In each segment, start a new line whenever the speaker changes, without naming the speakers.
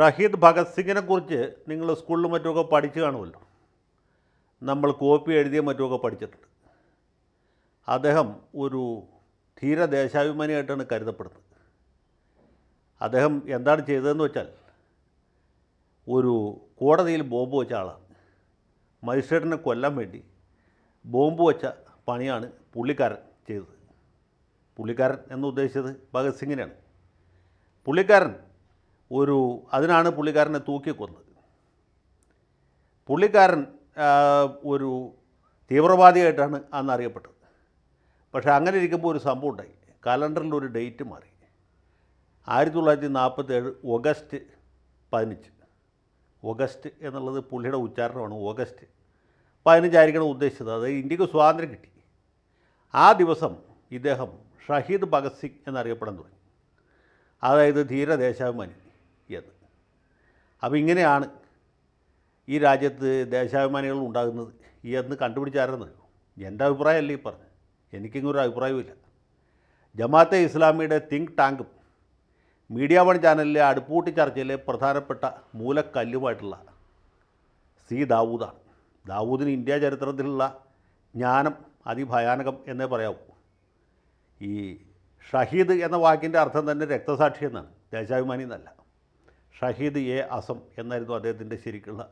ഷഹീദ് ഭഗത് സിംഗിനെ കുറിച്ച് നിങ്ങൾ സ്കൂളിലും മറ്റുമൊക്കെ പഠിച്ചു കാണുമല്ലോ. നമ്മൾ കോപ്പി എഴുതിയ മറ്റുമൊക്കെ പഠിച്ചിട്ടുണ്ട്. അദ്ദേഹം ഒരു ധീര ദേശാഭിമാനിയായിട്ടാണ് കരുതപ്പെടുന്നത്. അദ്ദേഹം എന്താണ് ചെയ്തതെന്ന് വെച്ചാൽ ഒരു കോടതിയിൽ ബോംബ് വെച്ച ആളാണ്. മജിസ്ട്രേറ്റിനെ കൊല്ലാൻ വേണ്ടി ബോംബ് വെച്ച പണിയാണ് പുള്ളിക്കാരൻ ചെയ്തത്. പുള്ളിക്കാരൻ എന്ന് ഉദ്ദേശിച്ചത് ഭഗത് സിംഗിനെയാണ്. പുള്ളിക്കാരൻ ഒരു അതിനാണ് പുള്ളിക്കാരനെ തൂക്കിക്കൊന്നത് പുള്ളിക്കാരൻ ഒരു തീവ്രവാദിയായിട്ടാണ് അന്ന് അറിയപ്പെട്ടത്. പക്ഷേ അങ്ങനെ ഇരിക്കുമ്പോൾ ഒരു സംഭവം ഉണ്ടായി. കലണ്ടറിൽ ഒരു ഡേറ്റ് മാറി. ആയിരത്തി തൊള്ളായിരത്തി നാൽപ്പത്തേഴ് ഓഗസ്റ്റ് പതിനഞ്ച്. ഓഗസ്റ്റ് എന്നുള്ളത് പുള്ളിയുടെ ഉച്ചാരണമാണ് ഓഗസ്റ്റ് പതിനഞ്ചായിരിക്കണം ഉദ്ദേശിച്ചത്. അതായത് ഇന്ത്യയ്ക്ക് സ്വാതന്ത്ര്യം കിട്ടി. ആ ദിവസം ഇദ്ദേഹം ഷഹീദ് ഭഗത് സിംഗ് എന്നറിയപ്പെടാൻ തുടങ്ങി. അതായത് ധീര ദേശാഭിമാനി എന്ന് അപ്പോൾ ഇങ്ങനെയാണ് ഈ രാജ്യത്ത് ദേശാഭിമാനികൾ ഉണ്ടാകുന്നത് എന്ന് കണ്ടുപിടിച്ചായിരുന്നു എന്റെ അഭിപ്രായമല്ല ഈ പറഞ്ഞത്? എനിക്കിങ്ങൊരു അഭിപ്രായവുമില്ല. ജമാഅത്തെ ഇസ്ലാമിയുടെ തിങ്ക് ടാങ്കും മീഡിയ വൺ ചാനലിലെ അടുപ്പൂട്ടി ചർച്ചയിലെ പ്രധാനപ്പെട്ട മൂലക്കല്ലുമായിട്ടുള്ള സി ദാവൂദാണ്. ദാവൂദിന് ഇന്ത്യ ചരിത്രത്തിലുള്ള ജ്ഞാനം അതിഭയാനകം എന്നേ പറയാവൂ. ഈ ഷഹീദ് എന്ന വാക്കിന്റെ അർത്ഥം തന്നെ രക്തസാക്ഷി എന്നാണ്. ദേശാഭിമാനി എന്നല്ല. ഷഹീദ് എ അസം എന്നായിരുന്നു അദ്ദേഹത്തിന്റെ ശരിക്കുള്ള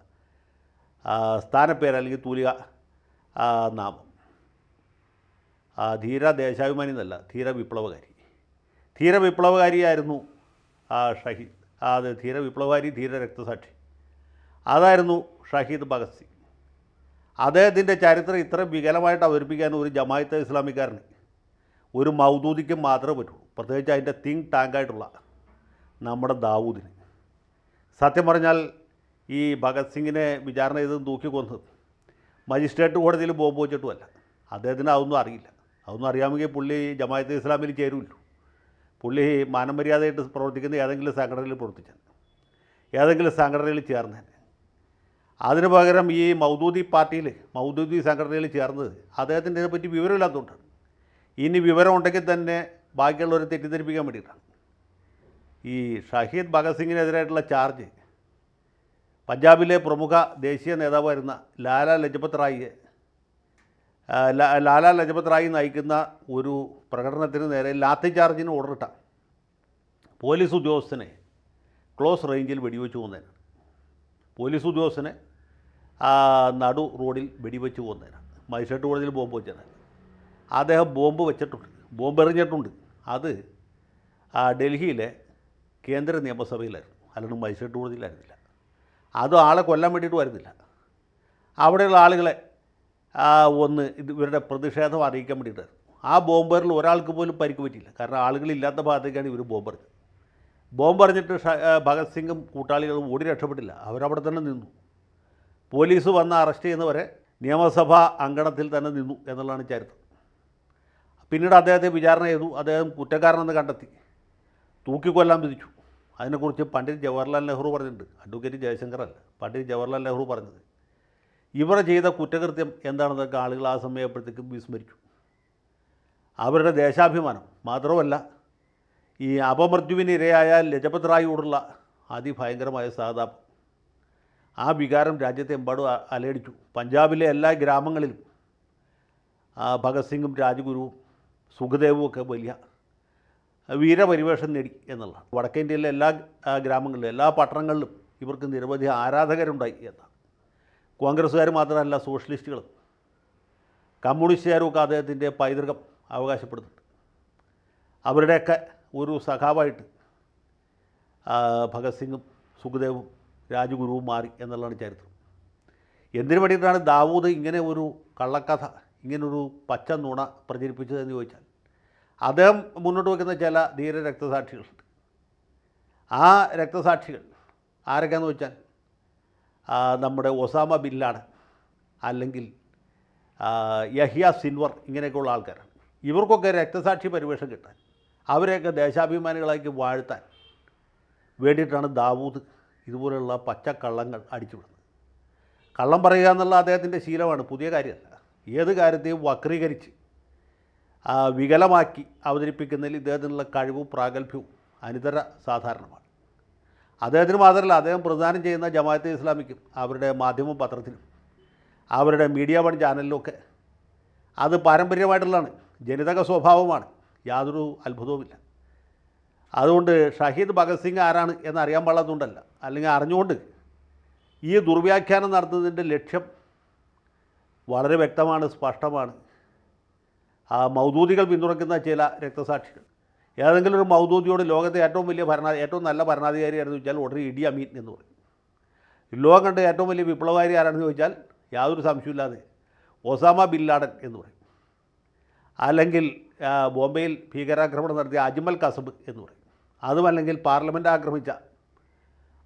സ്ഥാനപ്പേര് അല്ലെങ്കിൽ തൂലിക നാമം. ധീര ദേശാഭിമാനി എന്നല്ല ധീര വിപ്ലവകാരി. ധീര വിപ്ലവകാരിയായിരുന്നു ഷഹീദ്. അത് ധീര വിപ്ലവകാരി ധീര രക്തസാക്ഷി. അതായിരുന്നു ഷഹീദ് ഭഗത് സിംഗ്. അദ്ദേഹത്തിന്റെ ചരിത്രം ഇത്ര വികലമായിട്ട് അവതരിപ്പിക്കാൻ ഒരു ജമായത്തെ ഇസ്ലാമിക്കാരന് ഒരു മൗദൂദിക്കും മാത്രമേ പറ്റുള്ളൂ. പ്രത്യേകിച്ച് അതിന്റെ തിങ്ക് ടാങ്കായിട്ടുള്ള നമ്മുടെ ദാവൂദിന്. സത്യം പറഞ്ഞാൽ ഈ ഭഗത് സിംഗിനെ വിചാരണ ചെയ്ത് തൂക്കി കൊന്നത് മജിസ്ട്രേറ്റ് കോടതിയിൽ ബോംബ് വെച്ചിട്ടുമല്ല. അദ്ദേഹത്തിന് അതൊന്നും അറിയില്ല. അതൊന്നും അറിയാമെങ്കിൽ പുള്ളി ജമായത്ത് ഇസ്ലാമിൽ ചേരുമല്ലോ. പുള്ളി മാനമര്യാദയായിട്ട് പ്രവർത്തിക്കുന്ന ഏതെങ്കിലും സംഘടനയിൽ പ്രവർത്തിച്ചാൽ ഏതെങ്കിലും സംഘടനയിൽ ചേർന്നേനെ അതിന് പകരം ഈ മൗദൂദി പാർട്ടിയിൽ മൗദൂദി സംഘടനയിൽ ചേർന്നത് അദ്ദേഹത്തിന്റെ ഇതിനെപ്പറ്റി വിവരമില്ലാത്തതുകൊണ്ടാണ്. ഇനി വിവരം ഉണ്ടെങ്കിൽ തന്നെ ബാക്കിയുള്ളവരെ തെറ്റിദ്ധരിപ്പിക്കാൻ വേണ്ടിയിട്ടാണ്. ഈ ഷഹീദ് ഭഗത് സിംഗിനെതിരായിട്ടുള്ള ചാർജ്. പഞ്ചാബിലെ പ്രമുഖ ദേശീയ നേതാവായിരുന്ന ലാല ലജപത് റായിയെ ലാലാ ലജപത് റായി നയിക്കുന്ന ഒരു പ്രകടനത്തിന് നേരെ ലാത്തി ചാർജിന് ഓർഡറിട്ട പോലീസ് ഉദ്യോഗസ്ഥനെ ക്ലോസ് റേഞ്ചിൽ വെടിവെച്ച് കൊന്നതിനാണ് പോലീസ് ഉദ്യോഗസ്ഥനെ നടു റോഡിൽ വെടിവെച്ച് കൊന്നതിനാണ് മജിസ്ട്രേറ്റ് കോടതിയിൽ ബോംബ് വെച്ചതിനാണ് അദ്ദേഹം ബോംബ് വെച്ചിട്ടുണ്ട് ബോംബ് എറിഞ്ഞിട്ടുണ്ട് അത് ഡൽഹിയിലെ കേന്ദ്ര നിയമസഭയിലായിരുന്നു. അല്ലാണ്ട് മജിസ്ട്രേറ്റ് കോടതിയിലായിരുന്നില്ല. അത് ആളെ കൊല്ലാൻ വേണ്ടിയിട്ട് വരുന്നില്ല. അവിടെയുള്ള ആളുകളെ ഒന്ന് ഇത് ഇവരുടെ പ്രതിഷേധം അറിയിക്കാൻ വേണ്ടിയിട്ടായിരുന്നു. ആ ബോംബറിൽ ഒരാൾക്ക് പോലും പരിക്ക് പറ്റിയില്ല. കാരണം ആളുകളില്ലാത്ത ഭാഗത്തേക്കാണ് ഇവർ ബോംബെറിഞ്ഞത് ബോംബെറിഞ്ഞിട്ട് ഭഗത് സിംഗും കൂട്ടാളികളും ഓടി രക്ഷപ്പെട്ടില്ല. അവരവിടെ തന്നെ നിന്നു. പോലീസ് വന്ന് അറസ്റ്റ് ചെയ്യുന്നവരെ നിയമസഭാ അങ്കണത്തിൽ തന്നെ നിന്നു എന്നുള്ളതാണ് ചരിത്രം. പിന്നീട് അദ്ദേഹത്തെ വിചാരണ ചെയ്തു. അദ്ദേഹം കുറ്റക്കാരനെന്ന് കണ്ടെത്തി. തൂക്കിക്കൊല്ലാൻ വിധിച്ചു. അതിനെക്കുറിച്ച് പണ്ഡിറ്റ് ജവഹർലാൽ നെഹ്റു പറഞ്ഞിട്ടുണ്ട്. അഡ്വക്കേറ്റ് ജയശങ്കർ അല്ല പണ്ഡിറ്റ് ജവഹർലാൽ നെഹ്റു പറഞ്ഞത്. ഇവർ ചെയ്ത കുറ്റകൃത്യം എന്താണെന്നൊക്കെ ആളുകൾ ആ സമയപ്പോഴത്തേക്കും വിസ്മരിച്ചു. അവരുടെ ദേശാഭിമാനം മാത്രമല്ല ഈ അപമൃത്യുവിന് ഇരയായ ലജപത് റായിയോടുള്ള അതിഭയങ്കരമായ സഹതാപം ആ വികാരം രാജ്യത്തെമ്പാടും അലയടിച്ചു. പഞ്ചാബിലെ എല്ലാ ഗ്രാമങ്ങളിലും ഭഗത് സിംഗും രാജ്ഗുരുവും സുഖദേവും ഒക്കെ വലിയ വീരപരിവേഷം നേടി എന്നുള്ളതാണ്. വടക്കേ ഇന്ത്യയിലെ എല്ലാ ഗ്രാമങ്ങളിലും എല്ലാ പട്ടണങ്ങളിലും ഇവർക്ക് നിരവധി ആരാധകരുണ്ടായി എന്നാണ്. കോൺഗ്രസ്സുകാർ മാത്രമല്ല സോഷ്യലിസ്റ്റുകളും. കമ്മ്യൂണിസ്റ്റുകാരും ഒക്കെ അദ്ദേഹത്തിന്റെ പൈതൃകം അവകാശപ്പെടുന്നുണ്ട്. അവരുടെയൊക്കെ ഒരു സഖാവായിട്ട് ഭഗത് സിംഗും സുഖദേവും രാജഗുരുവും മാറി എന്നുള്ളതാണ് ചരിത്രം. എന്തിനു വേണ്ടിയിട്ടാണ് ദാവൂദ് ഇങ്ങനെ ഒരു കള്ളക്കഥ ഇങ്ങനൊരു പച്ച നുണ പ്രചരിപ്പിച്ചതെന്ന് ചോദിച്ചാൽ അദ്ദേഹം മുന്നോട്ട് വയ്ക്കുന്ന ചില ധീര രക്തസാക്ഷികളുണ്ട് ആ രക്തസാക്ഷികൾ ആരൊക്കെയാണെന്ന് വെച്ചാൽ നമ്മുടെ ഒസാമ ബില്ലാണ് അല്ലെങ്കിൽ യഹിയ സിൻവർ ഇങ്ങനെയൊക്കെയുള്ള ആൾക്കാരാണ്. ഇവർക്കൊക്കെ രക്തസാക്ഷി പരിവേഷം കിട്ടാൻ അവരെയൊക്കെ ദേശാഭിമാനികളാക്കി വാഴ്ത്താൻ വേണ്ടിയിട്ടാണ് ദാവൂദ് ഇതുപോലെയുള്ള പച്ചക്കള്ളങ്ങൾ അടിച്ചുവിടുന്നത്. കള്ളം പറയുക എന്നുള്ള അദ്ദേഹത്തിന്റെ ശീലമാണ് പുതിയ കാര്യമല്ല. ഏത് കാര്യത്തെയും വക്രീകരിച്ച് വികലമാക്കി അവതരിപ്പിക്കുന്നതിൽ ഇദ്ദേഹത്തിനുള്ള കഴിവും പ്രാഗൽഭ്യവും അനിതര സാധാരണമാണ്. അദ്ദേഹത്തിന് മാത്രമല്ല അദ്ദേഹം പ്രദാനം ചെയ്യുന്ന ജമാഅത്തെ ഇസ്ലാമിക്കും അവരുടെ മാധ്യമ പത്രത്തിലും അവരുടെ മീഡിയ വൺ ചാനലിലുമൊക്കെ അത് പാരമ്പര്യമായിട്ടുള്ളതാണ്. ജനിതക സ്വഭാവമാണ് യാതൊരു അത്ഭുതവുമില്ല. അതുകൊണ്ട് ഷഹീദ് ഭഗത് സിംഗ് ആരാണ് എന്നറിയാൻ പാടാത്തതുകൊണ്ടല്ല അല്ലെങ്കിൽ അറിഞ്ഞുകൊണ്ട് ഈ ദുർവ്യാഖ്യാനം നടത്തുന്നതിന്റെ ലക്ഷ്യം വളരെ വ്യക്തമാണ് സ്പഷ്ടമാണ്. ആ മൗദൂദികൾ പിന്തുണയ്ക്കുന്ന ചില രക്തസാക്ഷികൾ. ഏതെങ്കിലും ഒരു മൗദൂദിയോട് ലോകത്തെ ഏറ്റവും വലിയ ഭരണ ഏറ്റവും നല്ല ഭരണാധികാരിയാണെന്ന് ചോദിച്ചാൽ ഉടനെ ഇടി അമീൻ എന്ന് പറയും. ലോകം കണ്ട ഏറ്റവും വലിയ വിപ്ലവകാരി ആരാണെന്ന് ചോദിച്ചാൽ യാതൊരു സംശയമില്ലാതെ ഒസാമ ബിൻ ലാഡൻ എന്ന് പറയും. അല്ലെങ്കിൽ ബോംബെയിൽ ഭീകരാക്രമണം നടത്തിയ അജ്മൽ കസബ് എന്ന് പറയും. അതുമല്ലെങ്കിൽ പാർലമെന്റ് ആക്രമിച്ച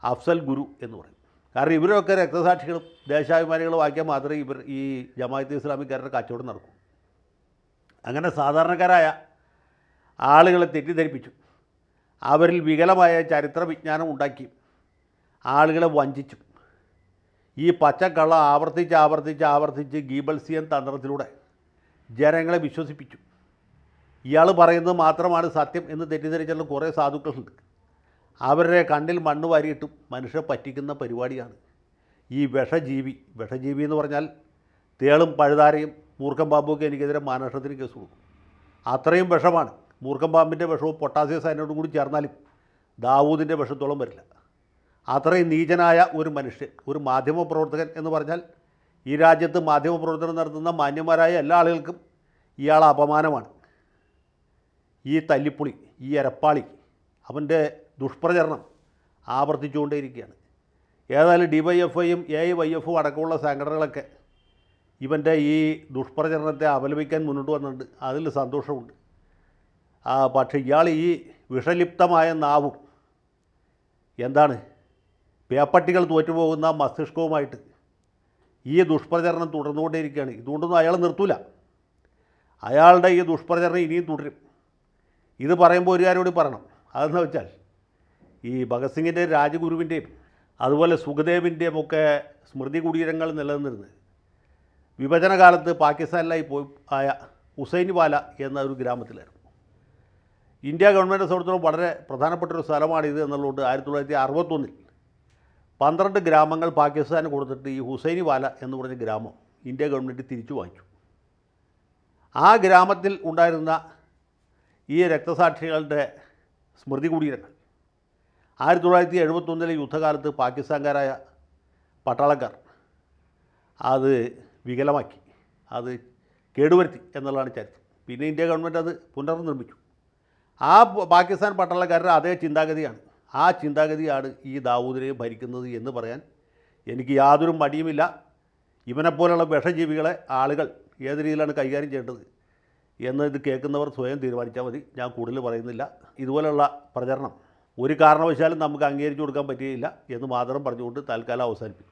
അഫ്സൽ ഗുരു എന്ന് പറയും. കാരണം ഇവരൊക്കെ രക്തസാക്ഷികളും ദേശാഭിമാനികളും ആക്കിയാൽ മാത്രമേ ഇവർ ഈ ജമാഅത്ത് ഇസ്ലാമിക്കാരുടെ കച്ചവടം നടക്കൂ. അങ്ങനെ സാധാരണക്കാരായ ആളുകളെ തെറ്റിദ്ധരിപ്പിച്ചു. അവരിൽ വികലമായ ചരിത്ര വിജ്ഞാനം ഉണ്ടാക്കി ആളുകളെ വഞ്ചിച്ചു. ഈ പച്ചക്കള്ള ആവർത്തിച്ച് ആവർത്തിച്ച് ആവർത്തിച്ച് ഗീബൽസിയൻ തന്ത്രത്തിലൂടെ ജനങ്ങളെ വിശ്വസിപ്പിച്ചു. ഇയാൾ പറയുന്നത് മാത്രമാണ് സത്യം എന്ന് തെറ്റിദ്ധരിച്ചുള്ള കുറേ സാധുക്കളുണ്ട്. അവരുടെ കണ്ണിൽ മണ്ണ് വാരിയിട്ടും മനുഷ്യരെ പറ്റിക്കുന്ന പരിപാടിയാണ്. ഈ വിഷജീവി വിഷജീവി എന്ന് പറഞ്ഞാൽ തേളും പഴുതാരയും മൂർഖം ബാബുവൊക്കെ എനിക്കെതിരെ മാനനഷ്ടത്തിന് കേസ് കൊടുക്കും. അത്രയും വിഷമാണ്. മൂർഖം പാമ്പിന്റെ വിഷവും പൊട്ടാസ്യം സൈനോടും കൂടി ചേർന്നാലും ദാവൂദിന്റെ വിഷത്തോളം വരില്ല. അത്രയും നീചനായ ഒരു മനുഷ്യൻ ഒരു മാധ്യമ പ്രവർത്തകൻ എന്ന് പറഞ്ഞാൽ ഈ രാജ്യത്ത് മാധ്യമ പ്രവർത്തനം നടത്തുന്ന മാന്യന്മാരായ എല്ലാ ആളുകൾക്കും ഇയാൾ അപമാനമാണ്. ഈ തല്ലിപ്പുളി ഈ എരപ്പാളി അവന്റെ ദുഷ്പ്രചരണം ആവർത്തിച്ചുകൊണ്ടേയിരിക്കുകയാണ്. ഏതായാലും ഡി വൈ എഫ് ഐയും എ ഐ വൈ എഫും അടക്കമുള്ള സംഘടനകളൊക്കെ ഇവന്റെ ഈ ദുഷ്പ്രചരണത്തെ അപലപിക്കാൻ മുന്നോട്ട് വന്നിട്ടുണ്ട്. അതിൽ സന്തോഷമുണ്ട്. പക്ഷേ ഇയാൾ ഈ വിഷലിപ്തമായ നാവും എന്താണ്? പേപ്പട്ടികൾ തോറ്റുപോകുന്ന മസ്തിഷ്കവുമായിട്ട് ഈ ദുഷ്പ്രചരണം തുടർന്നുകൊണ്ടേയിരിക്കുകയാണ്. ഇതുകൊണ്ടൊന്നും അയാൾ നിർത്തൂല. അയാളുടെ ഈ ദുഷ്പ്രചരണം ഇനിയും തുടരും. ഇത് പറയുമ്പോൾ ഒരു കാര്യം പറയണം. അതെന്ന് വെച്ചാൽ ഈ ഭഗത് സിംഗിന്റെയും രാജഗുരുവിന്റെയും അതുപോലെ സുഖദേവിന്റെയും ഒക്കെ സ്മൃതി കുടീരങ്ങൾ നിലനിന്നിരുന്നത് വിഭജനകാലത്ത് പാകിസ്ഥാനിലായി പോയി ആയ ഹുസൈൻവാല എന്ന ഒരു ഗ്രാമത്തിലായിരുന്നു. ഇന്ത്യ ഗവൺമെന്റ് സംബന്ധിച്ചിടത്തോളം വളരെ പ്രധാനപ്പെട്ട ഒരു സ്ഥലമാണിത് എന്നുള്ളതുകൊണ്ട് ആയിരത്തി തൊള്ളായിരത്തി അറുപത്തൊന്നിൽ പന്ത്രണ്ട് ഗ്രാമങ്ങൾ പാകിസ്ഥാന് കൊടുത്തിട്ട് ഈ ഹുസൈനിവാല എന്ന് പറഞ്ഞ ഗ്രാമം ഇന്ത്യ ഗവൺമെന്റ് തിരിച്ചു വാങ്ങിച്ചു. ആ ഗ്രാമത്തിൽ ഉണ്ടായിരുന്ന ഈ രക്തസാക്ഷികളുടെ സ്മൃതി കുടീരങ്ങൾ ആയിരത്തി തൊള്ളായിരത്തി എഴുപത്തൊന്നിലെ യുദ്ധകാലത്ത് പാകിസ്ഥാൻകാരായ പട്ടാളക്കാർ അത് വികലമാക്കി. അത് കേടുവരുത്തി എന്നുള്ളതാണ് ചരിത്രം. പിന്നെ ഇന്ത്യ ഗവൺമെന്റ് അത് പുനർനിർമ്മിച്ചു. ആ പാകിസ്ഥാൻ പട്ടാളക്കാരുടെ അതേ ചിന്താഗതിയാണ്. ആ ചിന്താഗതിയാണ് ഈ ദാവൂദിനെ ഭരിക്കുന്നത് എന്ന് പറയാൻ എനിക്ക് യാതൊരു മടിയുമില്ല. ഇവനെപ്പോലുള്ള വിഷജീവികളെ ആളുകൾ ഏത് രീതിയിലാണ് കൈകാര്യം ചെയ്യേണ്ടത് എന്ന് ഇത് കേൾക്കുന്നവർ സ്വയം തീരുമാനിച്ചാൽ മതി. ഞാൻ കൂടുതൽ പറയുന്നില്ല. ഇതുപോലെയുള്ള പ്രചരണം ഒരു കാരണവശാലും നമുക്ക് അംഗീകരിച്ചു കൊടുക്കാൻ പറ്റുകയില്ല എന്ന് മാത്രം പറഞ്ഞുകൊണ്ട് തൽക്കാലം അവസാനിപ്പിക്കും